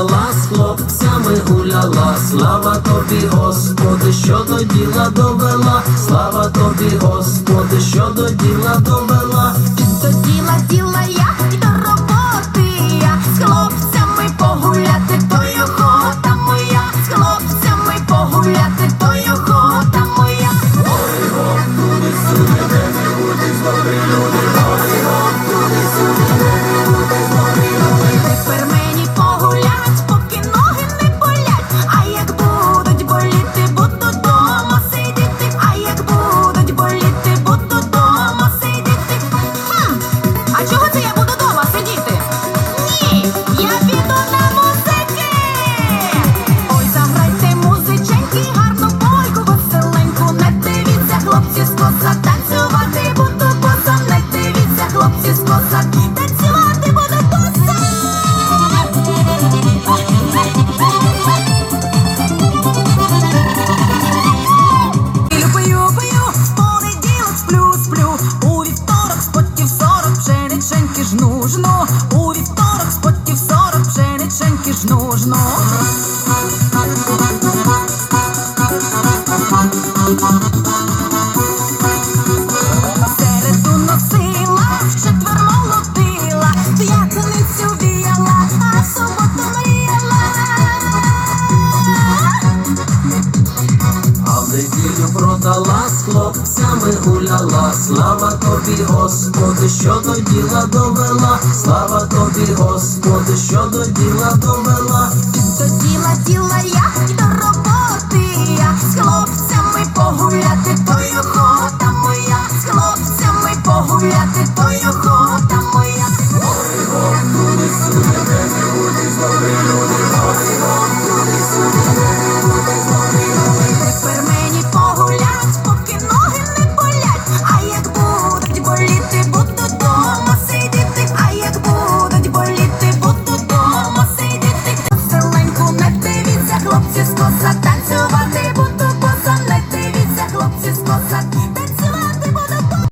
танцювала, з хлопцями гуляла, слава тобі, Господи, що до діла довела, слава тобі, Господи, що до діла довела, до діла діла я до роботи з хлопцями погуляти, то й охота моя, з хлопцями погуляти. Продала з хлопцями гуляла. Слава тобі, Господи, що до діла довела. Слава тобі, Господи, що до діла довела. то й там. моя, Ой, Бог, суди, де не буде злови люди.